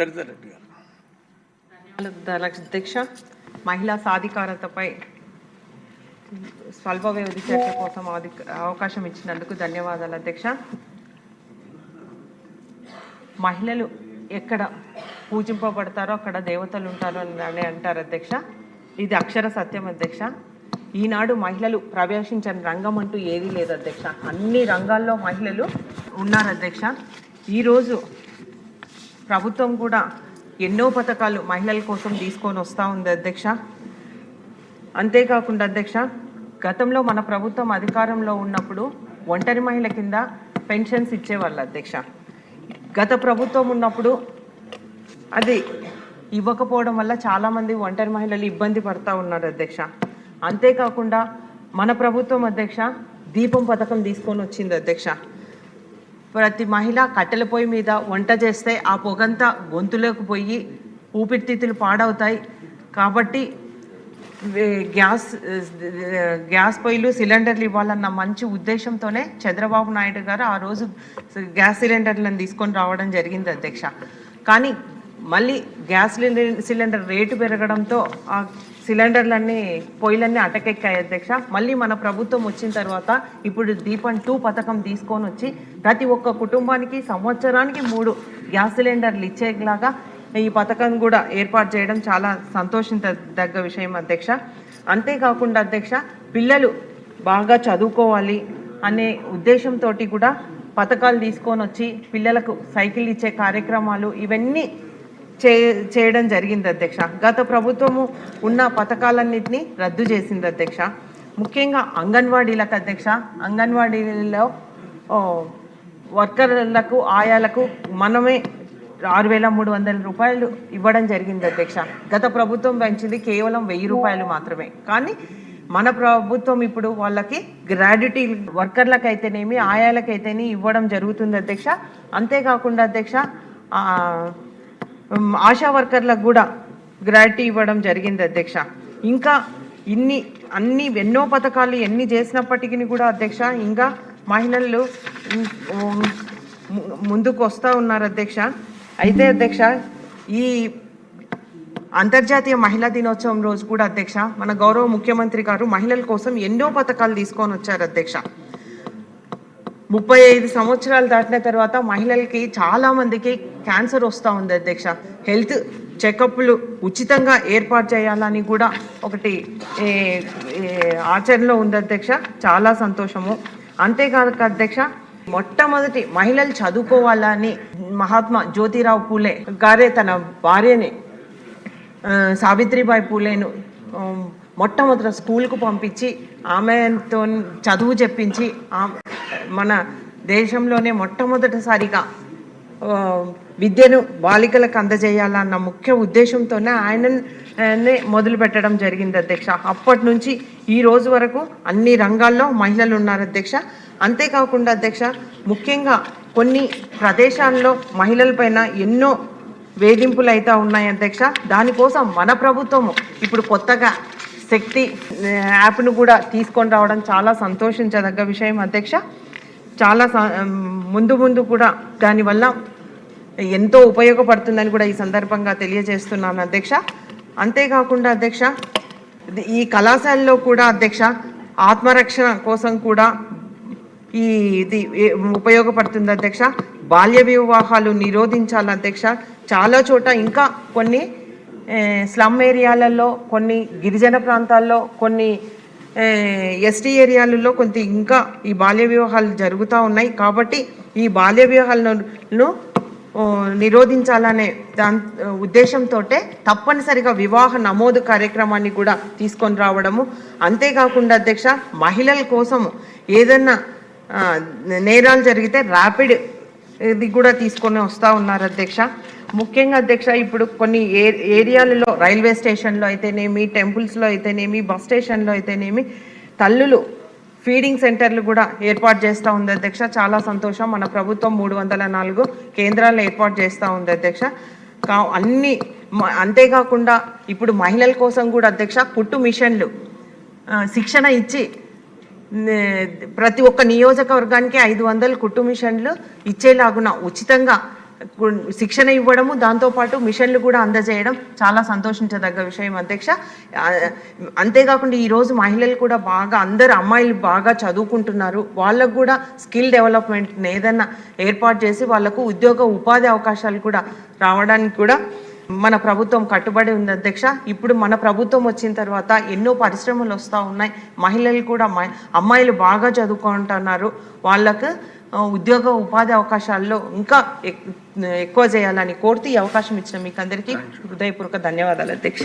చరితారెడ్డి గారు. అధ్యక్ష మహిళా సాధికారతపై స్వల్ప వ్యవధి చర్చ కోసం అవకాశం ఇచ్చినందుకు ధన్యవాదాలు అధ్యక్ష. మహిళలు ఎక్కడ పూజింపబడతారో అక్కడ దేవతలు ఉంటారు అని అని అంటారు అధ్యక్ష. ఇది అక్షర సత్యం అధ్యక్ష. ఈనాడు మహిళలు ప్రవేశించని రంగం అంటూ ఏదీ లేదు అధ్యక్ష. అన్ని రంగాల్లో మహిళలు ఉన్నారు అధ్యక్ష. ఈరోజు ప్రభుత్వం కూడా ఎన్నో పథకాలు మహిళల కోసం తీసుకొని వస్తూ ఉంది అధ్యక్ష. అంతేకాకుండా అధ్యక్ష గతంలో మన ప్రభుత్వం అధికారంలో ఉన్నప్పుడు ఒంటరి మహిళ కింద పెన్షన్స్ ఇచ్చేవాళ్ళు అధ్యక్ష. గత ప్రభుత్వం ఉన్నప్పుడు అది ఇవ్వకపోవడం వల్ల చాలామంది ఒంటరి మహిళలు ఇబ్బంది పడతా ఉన్నారు అధ్యక్ష. అంతేకాకుండా మన ప్రభుత్వం అధ్యక్ష దీపం పథకం తీసుకొని వచ్చింది అధ్యక్ష. ప్రతి మహిళ కట్టెల పొయ్యి మీద వంట చేస్తే ఆ పొగంతా గొంతులోకి పోయి ఊపిరితిత్తులు పాడవుతాయి. కాబట్టి గ్యాస్ గ్యాస్ పొయ్యిలు సిలిండర్లు ఇవ్వాలన్న మంచి ఉద్దేశంతోనే చంద్రబాబు నాయుడు గారు ఆ రోజు గ్యాస్ సిలిండర్లను తీసుకొని రావడం జరిగింది అధ్యక్ష. కానీ మళ్ళీ గ్యాస్ సిలిండర్ సిలిండర్ రేటు పెరగడంతో ఆ సిలిండర్లన్నీ పొయ్యిలన్నీ అటకెక్కాయి అధ్యక్ష. మళ్ళీ మన ప్రభుత్వం వచ్చిన తర్వాత ఇప్పుడు దీపం టూ పథకం తీసుకొని వచ్చి ప్రతి ఒక్క కుటుంబానికి సంవత్సరానికి మూడు గ్యాస్ సిలిండర్లు ఇచ్చేలాగా ఈ పథకం కూడా ఏర్పాటు చేయడం చాలా సంతోషించదగ్గ విషయం అధ్యక్ష. అంతేకాకుండా అధ్యక్ష పిల్లలు బాగా చదువుకోవాలి అనే ఉద్దేశంతో కూడా పథకాలు తీసుకొని వచ్చి పిల్లలకు సైకిల్ ఇచ్చే కార్యక్రమాలు ఇవన్నీ చే చేయడం జరిగింది అధ్యక్ష. గత ప్రభుత్వము ఉన్న పథకాలన్నింటినీ రద్దు చేసింది అధ్యక్ష. ముఖ్యంగా అంగన్వాడీలకు అధ్యక్ష. అంగన్వాడీలో వర్కర్లకు ఆయాలకు మనమే ఆరు వేల మూడు వందల రూపాయలు ఇవ్వడం జరిగింది అధ్యక్ష. గత ప్రభుత్వం పెంచింది కేవలం వెయ్యి రూపాయలు మాత్రమే. కానీ మన ప్రభుత్వం ఇప్పుడు వాళ్ళకి గ్రాడ్యుటీ వర్కర్లకైతేనేమి ఆయాలకైతేనే ఇవ్వడం జరుగుతుంది అధ్యక్ష. అంతేకాకుండా అధ్యక్ష ఆశా వర్కర్లకు కూడా గ్రాడ్యుటీ ఇవ్వడం జరిగింది అధ్యక్ష. ఇంకా ఇన్ని అన్ని ఎన్నో పథకాలు ఎన్ని చేసినప్పటికీ కూడా అధ్యక్ష ఇంకా మహిళలు ముందుకు వస్తూ ఉన్నారు అధ్యక్ష. అయితే అధ్యక్ష ఈ అంతర్జాతీయ మహిళా దినోత్సవం రోజు కూడా అధ్యక్ష మన గౌరవ ముఖ్యమంత్రి గారు మహిళల కోసం ఎన్నో పథకాలు తీసుకొని వచ్చారు అధ్యక్ష. ముప్పై ఐదు సంవత్సరాలు దాటిన తర్వాత మహిళలకి చాలా మందికి క్యాన్సర్ వస్తూ ఉంది అధ్యక్ష. హెల్త్ చెకప్లు ఉచితంగా ఏర్పాటు చేయాలని కూడా ఒకటి ఆచరణలో ఉంది అధ్యక్ష. చాలా సంతోషము. అంతేకాదు అధ్యక్ష మొట్టమొదటి మహిళలు చదువుకోవాలని మహాత్మా జ్యోతిరావు పూలే గారే తన భార్యని సావిత్రిబాయి పూలేను మొట్టమొదట స్కూల్కు పంపించి ఆమెతో చదువు చెప్పించి ఆమె మన దేశంలోనే మొట్టమొదటిసారిగా విద్యను బాలికలకు అందజేయాలన్న ముఖ్య ఉద్దేశంతోనే ఆయననే మొదలు పెట్టడం జరిగింది అధ్యక్ష. అప్పటి నుంచి ఈ రోజు వరకు అన్ని రంగాల్లో మహిళలు ఉన్నారు అధ్యక్ష. అంతేకాకుండా అధ్యక్ష ముఖ్యంగా కొన్ని ప్రదేశాల్లో మహిళలపైన ఎన్నో వేధింపులు అయితే ఉన్నాయి అధ్యక్ష. దానికోసం మన ప్రభుత్వము ఇప్పుడు కొత్తగా శక్తి యాప్ను కూడా తీసుకొని రావడం చాలా సంతోషించదగ్గ విషయం అధ్యక్ష. చాలా ముందు ముందు కూడా దానివల్ల ఎంతో ఉపయోగపడుతుందని కూడా ఈ సందర్భంగా తెలియజేస్తున్నాను అధ్యక్ష. అంతేకాకుండా అధ్యక్ష ఈ కళాశాలలో కూడా అధ్యక్ష ఆత్మరక్షణ కోసం కూడా ఈ ఇది ఉపయోగపడుతుంది అధ్యక్ష. బాల్య వివాహాలు నిరోధించాలి అధ్యక్ష. చాలా చోట ఇంకా కొన్ని స్లమ్ ఏరియాలలో కొన్ని గిరిజన ప్రాంతాల్లో కొన్ని ఎస్టీ ఏరియాలలో కొంత ఇంకా ఈ బాల్య వివాహాలు జరుగుతూ ఉన్నాయి. కాబట్టి ఈ బాల్య వివాహాలను నిరోధించాలనే దాని ఉద్దేశంతో తప్పనిసరిగా వివాహ నమోదు కార్యక్రమాన్ని కూడా తీసుకొని రావడము. అంతేకాకుండా అధ్యక్ష మహిళల కోసము ఏదన్నా నేరాలు జరిగితే ర్యాపిడ్ ఇది కూడా తీసుకొని వస్తూ ఉన్నారు అధ్యక్ష. ముఖ్యంగా అధ్యక్ష ఇప్పుడు కొన్ని ఏ ఏరియాలలో రైల్వే స్టేషన్లో అయితేనేమి టెంపుల్స్లో అయితేనేమి బస్ స్టేషన్లో అయితేనేమి తల్లులు ఫీడింగ్ సెంటర్లు కూడా ఏర్పాటు చేస్తూ ఉంది అధ్యక్ష. చాలా సంతోషం. మన ప్రభుత్వం మూడు వందల నాలుగు కేంద్రాలు ఏర్పాటు చేస్తూ ఉంది అధ్యక్ష. కా అన్ని మ- అంతేకాకుండా ఇప్పుడు మహిళల కోసం కూడా అధ్యక్ష కుట్టు మిషన్లు శిక్షణ ఇచ్చి ప్రతి ఒక్క నియోజకవర్గానికి ఐదు వందల కుట్టు మిషన్లు ఇచ్చేలాగున ఉచితంగా శిక్షణ ఇవ్వడము దాంతోపాటు మిషన్లు కూడా అందజేయడం చాలా సంతోషించదగ్గ విషయం అధ్యక్ష. అంతేకాకుండా ఈరోజు మహిళలు కూడా బాగా అందరు అమ్మాయిలు బాగా చదువుకుంటున్నారు. వాళ్ళకు కూడా స్కిల్ డెవలప్మెంట్ ఏదన్నా ఏర్పాటు చేసి వాళ్ళకు ఉద్యోగ ఉపాధి అవకాశాలు కూడా రావడానికి కూడా మన ప్రభుత్వం కట్టుబడి ఉంది అధ్యక్ష. ఇప్పుడు మన ప్రభుత్వం వచ్చిన తర్వాత ఎన్నో పరిశ్రమలు వస్తూ ఉన్నాయి. మహిళలు కూడా మ- అమ్మాయిలు బాగా చదువుకుంటున్నారు. వాళ్ళకు ఉద్యోగ ఉపాధి అవకాశాల్లో ఇంకా ఎక్- ఎక్కువ చేయాలని కోరుతూ ఈ అవకాశం ఇచ్చిన మీకు అందరికీ హృదయపూర్వక ధన్యవాదాలు అధ్యక్ష.